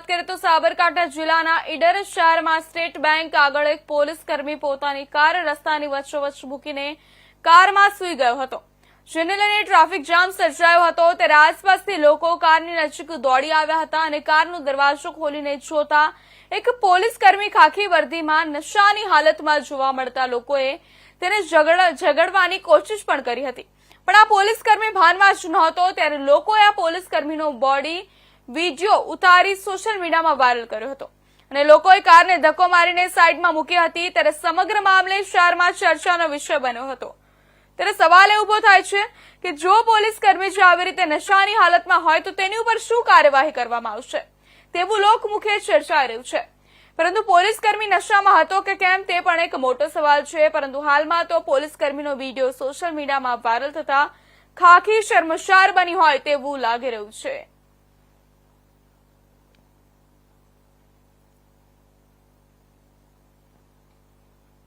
વાત કરીએ તો સાબરકાંઠા જિલ્લાના ઈડર શહેરમાં સ્ટેટ બેંક આગળ એક પોલીસ કર્મી પોતાની કાર રસ્તાની વચ્ચોવચ્ચ મૂકીને કારમાં સૂઈ ગયો હતો. જેને લઈને ટ્રાફિક જામ સર્જાયો હતો. ત્યારે આસપાસથી લોકો કારની નજીક દોડી આવ્યા હતા અને કારનો દરવાજો ખોલીને જોતા એક પોલીસ કર્મી ખાખી વર્દીમાં નશાની હાલતમાં જોવા મળતા લોકોએ તેને ઝઘડ- ઝઘડવાની કોશિશ પણ કરી હતી. પણ આ પોલીસ કર્મી ભાનમાં જ નહોતો. ત્યારે લોકોએ આ પોલીસ કર્મીનો બોડી વીડિયો ઉતારી સોશિયલ મીડિયામાં વાયરલ કર્યો હતો. અને લોકોએ કારને ધક્કો મારીને સાઈડમાં મૂકી હતી, ત્યારે સમગ્ર મામલે શહેરમાં ચર્ચાનો વિષય બન્યો હતો. ત્યારે સવાલ એ ઊભો થાય છે કે જો પોલીસ કર્મી જો આવી રીતે નશાની હાલતમાં હોય, તો તેની ઉપર શું કાર્યવાહી કરવામાં આવશે? તેવું લોકમુખે ચર્ચાઈ રહ્યું છે. પરંતુ પોલીસ કર્મી નશામાં હતો કે કેમ તે પણ એક મોટો સવાલ છે. પરંતુ હાલમાં તો પોલીસ કર્મીનો વીડિયો સોશિયલ મીડિયામાં વાયરલ થતા ખાખી શર્મશાર બની હોય તેવું લાગી રહ્યું છે.